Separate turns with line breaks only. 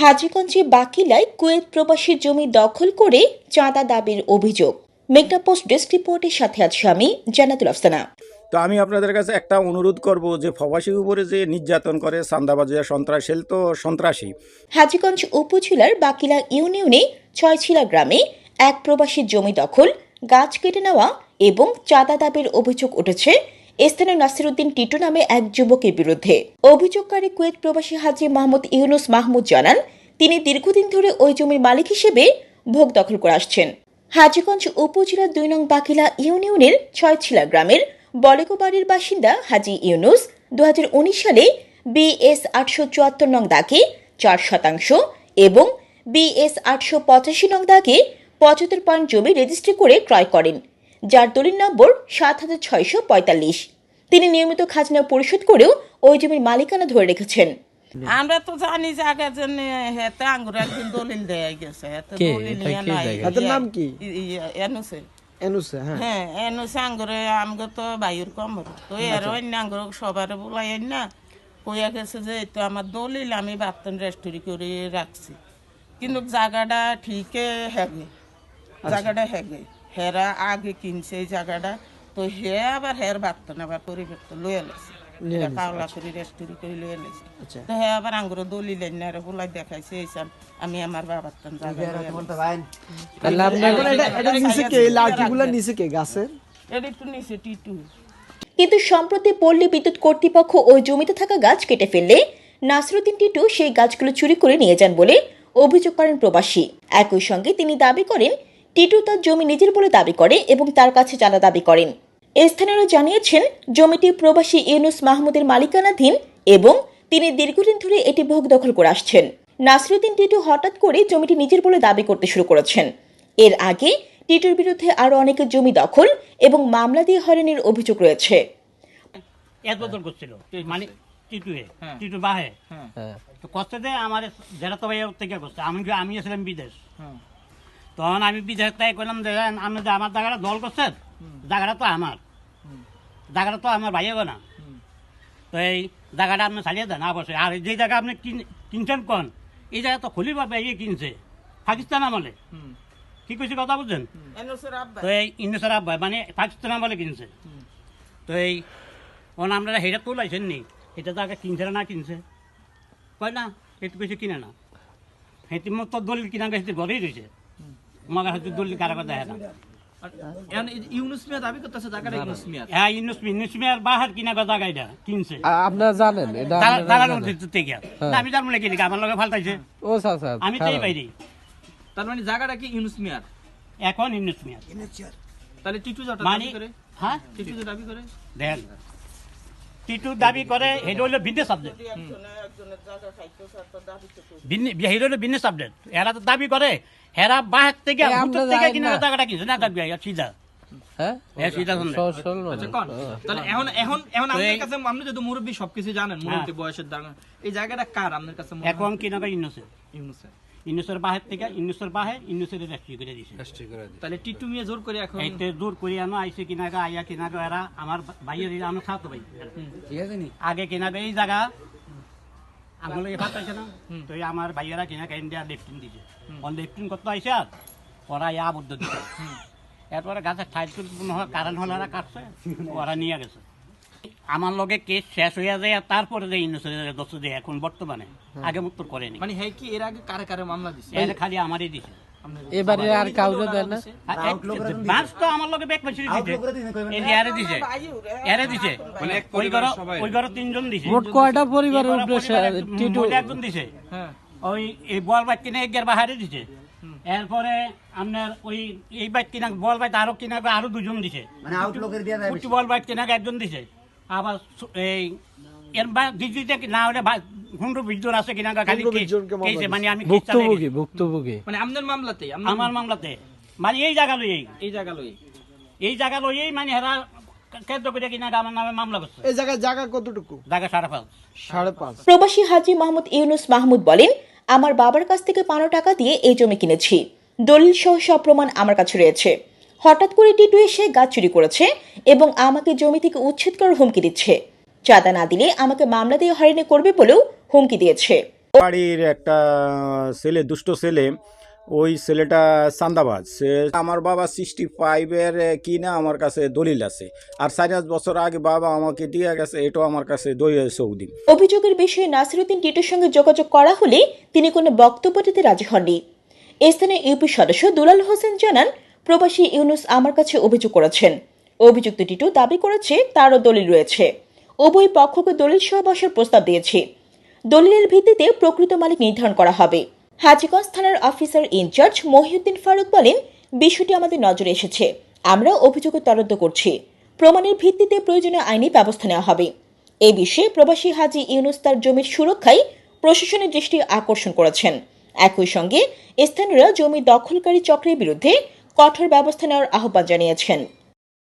হাজীগঞ্জে বাকিলায় Kuwait প্রবাসী জমি দখল করে চাঁদা দাবির অভিযোগ। মেঘনা পোস্ট ডেস্ক রিপোর্টের সাথে আছে আমি জানাতুল আফসানা।
তো আমি আপনাদের কাছে একটা অনুরোধ করব যে প্রবাসীর উপরে যে নির্যাতন করে চান্দাবাজি আর সন্ত্রাস সেল তো সন্ত্রাসী।
হাজীগঞ্জ উপজেলার বাকিলা ইউনিয়নে ছয়ছিলা গ্রামে এক প্রবাসীর জমি দখল গাছ কেটে নেওয়া এবং চাঁদা দাবির অভিযোগ উঠেছে। স্থানীয় নাসিরুদ্দিন টিটু নামে এক যুবকের বিরুদ্ধে। অভিযোগকারী কুয়েত প্রবাসী হাজি মাহমুদ ইউনুস মাহমুদ জানান, তিনি দীর্ঘদিন ধরে ওই জমির মালিক হিসেবে ভোগ দখল করে আসছেন। হাজীগঞ্জ উপজেলার দুই নং বাকিলা ইউনিয়নের ছয়ছিলা গ্রামের বলেকো বাড়ির বাসিন্দা হাজি ইউনুস দু হাজার উনিশ সালে বিএস আটশো চুয়াত্তর নং দাগে চার শতাংশ এবং বিএস আটশো পঁচাশি নং দাগে পঁচাত্তর পয়েন্ট জমি রেজিস্ট্রি করে ক্রয় করেন। যার দলিল নম্বর সাত হাজার ছয়শো পঁয়তাল্লিশ। তিনি নিয়মিত খাজনা পরিশোধ করেও ওই জমির মালিকানা ধরে রেখেছেন।
আমরা তো জানি যে আগের জন্য হেতে আঙ্গুর একদিন দলিল দেয়া গেছে হেতে দলিল নিয়ে নাই?
নাম কি?
এনুসে।
এনুসে হ্যাঁ।
হ্যাঁ এনুসে আঙ্গুরে আমগো তো বায়ুর কমর তো এর অন্য আঙ্গুর সবার বলাই না কইয়া গেছে যে এই তো আমার দলিল আমি বার্তন রেস্টোরি করে রাখছি। কিন্তু জায়গাটা ঠিকই হেগে জায়গাটা হেগে। হেরা আগে কিনছে এই জায়গাটা। তো হে আবার হের বার্তন আবার পরিবর্তন লয়ে লেছে
নিয়ে
করে রেস্টোরি করে লয়ে লেছে
আচ্ছা।
তো হে আবার আঙ্গুর না বলাই দেখাইছে এইসাম আমি আমার বাবার তান টিটু।
কিন্তু সম্প্রতি পল্লী বিদ্যুৎ কর্তৃপক্ষ ওই জমিতে থাকা গাছ কেটে ফেললে নাসরুদ্দিন টিটু সেই গাছগুলো চুরি করে নিয়ে যান বলে অভিযোগ করেন প্রবাসী। একই সঙ্গে তিনি দাবি করেন টিটু তার জমি নিজের বলে দাবি করে এবং তার কাছে চাঁদা দাবি করেন। স্থানীয়রা জানিয়েছেন জমিটি প্রবাসী ইউনুস মাহমুদের মালিকানাধীন এবং তিনি দীর্ঘদিন ধরে এটি ভোগ দখল করে আসছেন। নাসরুদ্দিন টিটু হঠাৎ করে জমিটি নিজের বলে দাবি করতে শুরু করেছেন। এর আগে টিটুর বিরুদ্ধে আরও অনেকের জমি দখল এবং মামলা দিয়ে হয়রানির অভিযোগ রয়েছে।
এক করছিল মানে টিটুয়ে টিটু বাহে।
হ্যাঁ।
তো করতে আমার যেটা তো থেকে করছে আমি আমি ছিলাম বিদেশ। তখন আমি বিদেশ তাই করলাম যে আমি যে আমার জায়গাটা দল করছে জায়গাটা তো আমার। জায়গাটা তো আমার ভাইয়া না। তো এই জায়গাটা আপনি চালিয়ে দেন অবশ্যই আর যে জায়গা আপনি কিন- কিনছেন কোন এই জায়গা তো খুলি পাবে ইয়ে কিনছে। পাকিস্তান আমলে। কি কইছে কথা বুঝছেন? তো এই ইন্ডোসার আব্বা মানে পাকিস্তান আমলে কিনছে। তো এই ওন আমরা হেটা তো লাইছেন নি। এটা তো আগে কিনছে না কিনছে। কয় না সেইটো কিছু কিনে না। সেটি মোক তো দলিল কিনা গেছে ঘরেই রয়েছে আমার কাছে দলিল কারা কথা
ইউনুস ইউনুস
হ্যাঁ
আপনারা জানেন
আমি জানব না কিনি আমার লগে ফালতাইছে।
ও চাচা
আমি তো। বাইরে
তার মানে জায়গাটা কি ইউনুস মিয়ার?
এখন মেয়ার।
তাহলে টিটু যেটা
মানে
দাবি করে।
হ্যাঁ?
টিটু দাবি করে।
দেখেন টিটু দাবি করে এটা হলো ভিন্ন সাবজেক্ট হিরো হলো ভিন্ন সাবজেক্ট এরা তো দাবি করে হেরা বাহার থেকে থেকে কিনা
না।
টাকাটা কিনছে না দাবি আর সিধা
হ্যাঁ?
হ্যাঁ,
আচ্ছা
এই-
কাছে এই জায়গাটা কাছে হয়?
এখন কিনা
ইউনুসের।
ইন্নুসের বাহের থেকে ইন্নুসের বাহে ইন্নুসের রেস্ট্রি করে দিছে।
তাহলে টিটু মিয়া জোর করে এখন
এইতে দূর করে আনো আইসে কিনা গা আইয়া কিনা গা এরা আমার ভাইয়ের আমি খাতো ভাই। ঠিক আছে নি? আগে কিনা এই জায়গা। আমার লাগে ফাটাইছে না? তো এই আমার ভাইয়েরা কিনা ইন্ডিয়া লেফটিন দিছে। অন লেফটিন করতে আইসে আর? ওরা ইয়া আবদ্ধ দিছে। এরপরে গাছের ঠাইল কারণ হল এরা কাটছে ওরা নিয়ে গেছে। আমার লগে কেস শেষ হইয়া যায় আর তারপরে যে ইন্ডোসের দোষ দেয় এখন বর্তমানে আগে মুক্ত করেনি
মানে হ্যাঁ কি এর আগে কারে কারে মামলা দিছে?
এটা খালি আমারই দিছে।
এবারে আর কাউকে দেয় না।
আর এক- বাস তো আমার লগে ব্যাগ পাইছে দিছে। এই যে এরে দিছে। এরে দিছে। মানে ওই ঘর ওই ঘর তিনজন দিছে।
মোট কয়টা পরিবারের উপরে টিটু
একজন দিছে।
হ্যাঁ।
ওই এই বল বাইক কিনে এগিয়ার বাহারে দিছে। এরপরে আপনার ওই এই বাইক কিনা বল বাইক আরও কিনা আরও দুজন দিছে। মানে আউটলুকের দিয়ে ফুটি বল বাইক কিনা একজন দিছে। আবার এই এর বা দিদিতে না হলে বিশজন আছে কিনা খালি মানে আমি
ভুক্তভোগী ভুক্তভোগী।
মানে আপনার মামলাতে
আমার মামলাতে। মানে এই জায়গা লই এই
জায়গা লই
এই জায়গা লই মানে হেরা কেন্দ্র করে কিনা আমার নামে
এই জায়গায় জায়গা কতটুকু?
জায়গা সারা পাঁচ।
সাড়ে
প্রবাসী হাজি মাহমুদ ইউনুস মাহমুদ বলেন আমার বাবার কাছ থেকে পানো টাকা দিয়ে এই জমি কিনেছি। দলিল সহ সব প্রমাণ আমার কাছে রয়েছে। হঠাৎ করে টিটু এসে গাছ চুরি করেছে এবং আমাকে জমি থেকে উচ্ছেদ করার হুমকি দিচ্ছে। চাঁদা না দিলে আমাকে মামলা দিয়ে হয়রানি করবে বলেও হুমকি দিয়েছে।
বাড়ির একটা ছেলে দুষ্ট ছেলে ওই ছেলেটা চান্দাবাজ। সে আমার বাবা সিক্সটি ফাইভের কিনা আমার কাছে দলিল আছে। আর চার পাঁচ বছর আগে বাবা আমাকে দিয়ে গেছে এটাও আমার কাছে দই সৌদি
অভিযোগের বিষয়ে নাসিরুদ্দিন টিটুর সঙ্গে যোগাযোগ করা হলে তিনি কোনো বক্তব্য দিতে রাজি হননি। স্থানীয় ইউপি সদস্য দুলাল হোসেন জানান প্রবাসী ইউনুস আমার কাছে অভিযোগ করেছেন। অভিযুক্ত টিটু দাবি করেছে, তারও দলিল রয়েছে। উভয় পক্ষকে দলিল সহ বসার প্রস্তাব দিয়েছে। দলিলের ভিত্তিতে প্রকৃত মালিক নির্ধারণ করা হবে। হাজিগঞ্জ থানার অফিসার ইনচার্জ মহিউদ্দিন ফারুক বলেন, বিষয়টি আমাদের নজরে এসেছে। আমরা অভিযোগের তদন্ত করছি। প্রমাণের ভিত্তিতে প্রয়োজনীয় আইনি ব্যবস্থা নেওয়া হবে। এ বিষয়ে প্রবাসী হাজি ইউনুস তার জমির সুরক্ষায় প্রশাসনের দৃষ্টি আকর্ষণ করেছেন। একই সঙ্গে স্থানীয়রা জমি দখলকারী চক্রের বিরুদ্ধে কঠোর ব্যবস্থা নেওয়ার আহ্বান জানিয়েছেন।